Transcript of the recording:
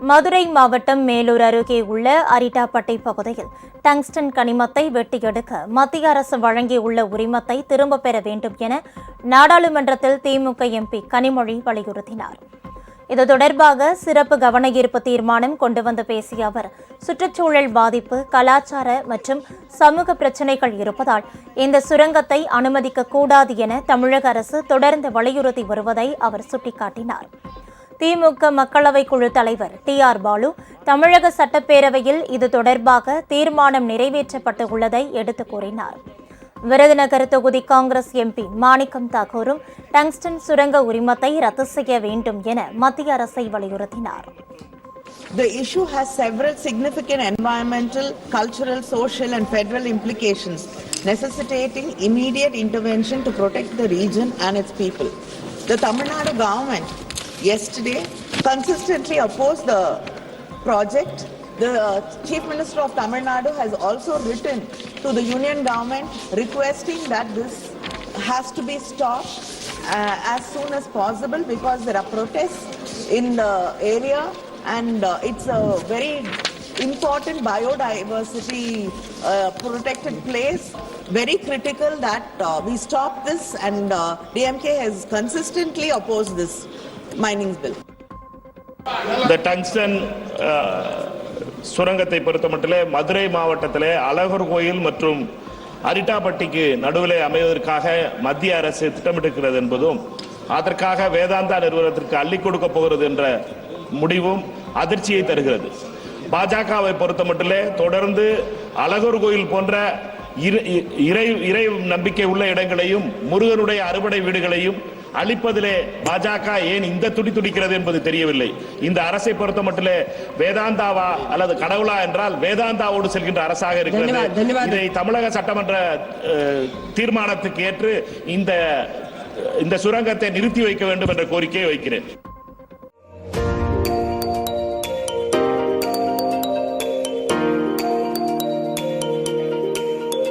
மதுரை மாவட்டம் மேலூர் அருகே உள்ள அரிட்டாப்பட்டை பகுதியில் டங்ஸ்டன் கனிமத்தை வெட்டியெடுக்க மத்திய அரசு வழங்கியுள்ள உரிமத்தை திரும்பப் பெற வேண்டும் என நாடாளுமன்றத்தில் திமுக எம்பி கனிமொழி வலியுறுத்தினார். இது தொடர்பாக சிறப்பு கவன ஈர்ப்பு தீர்மானம் கொண்டு வந்து பேசிய அவர் சுற்றுச்சூழல் பாதிப்பு கலாச்சார மற்றும் சமூக பிரச்சினைகள் இருப்பதால் இந்த சுரங்கத்தை அனுமதிக்க கூடாது என தமிழக அரசு தொடர்ந்து வலியுறுத்தி வருவதை அவர் சுட்டிக்காட்டினார். திமுக மக்களவை குழு தலைவர் டி ஆர் பாலு தமிழக சட்டப்பேரவையில் இது தொடர்பாக தீர்மானம் நிறைவேற்றப்பட்டு உள்ளதை எடுத்துக் கூறினார் விருதுநகர் தொகுதி காங்கிரஸ் எம்பி மாணிக்கம் தாக்கூரும் டங்ஸ்டன் சுரங்க உரிமத்தை ரத்து செய்ய வேண்டும் என மத்திய அரசை வலியுறுத்தினார் The issue has several significant environmental, cultural, social, and federal implications necessitating immediate intervention to protect the region and its people. The Tamil Nadu government yesterday consistently opposed the project. The uh, Chief Minister of Tamil Nadu has also written to the Union government requesting that this has to be stopped uh, as soon as possible because there are protests in the area and uh, it's a very important biodiversity uh, protected place. Very critical that uh, we stop this and uh, DMK has consistently opposed this mining bill இந்த tungsten சுரங்கத்தை சுரங்கத்தை மட்டும் மதுரை மாவட்டத்திலே அழகர் கோயில் மற்றும் அரிட்டாப்பட்டிக்கு நடுவிலே அமைவதற்காக மத்திய அரசு திட்டமிட்டிருக்கிறது என்பதும் அதற்காக வேதாந்தா நிறுவனத்திற்கு அள்ளி கொடுக்க போகிறது என்ற முடிவும் அதிர்ச்சியை தருகிறது. பாஜகவை பொறுத்தமட்டிலே தொடர்ந்து அழகர் கோயில் போன்ற இரு- இ- இறை இறை நம்பிக்கை உள்ள இடங்களையும் முருகனுடைய அறுபடை வீடுகளையும் அழிப்பதிலே பாஜக ஏன் இந்த துடி துடிக்கிறது என்பது தெரியவில்லை. இந்த அரசை பொறுத்த மட்டிலே வேதாந்தாவா அல்லது கடவுளா என்றால் வேதாந்தாவோடு செல்கின்ற அரசாக இருக்கிறது. இதை தமிழக சட்டமன்ற தீர்மானத்துக்கு ஏற்று இந்த இந்த சுரங்கத்தை நிறுத்தி வைக்க வேண்டும் என்ற கோரிக்கையை வைக்கிறேன்.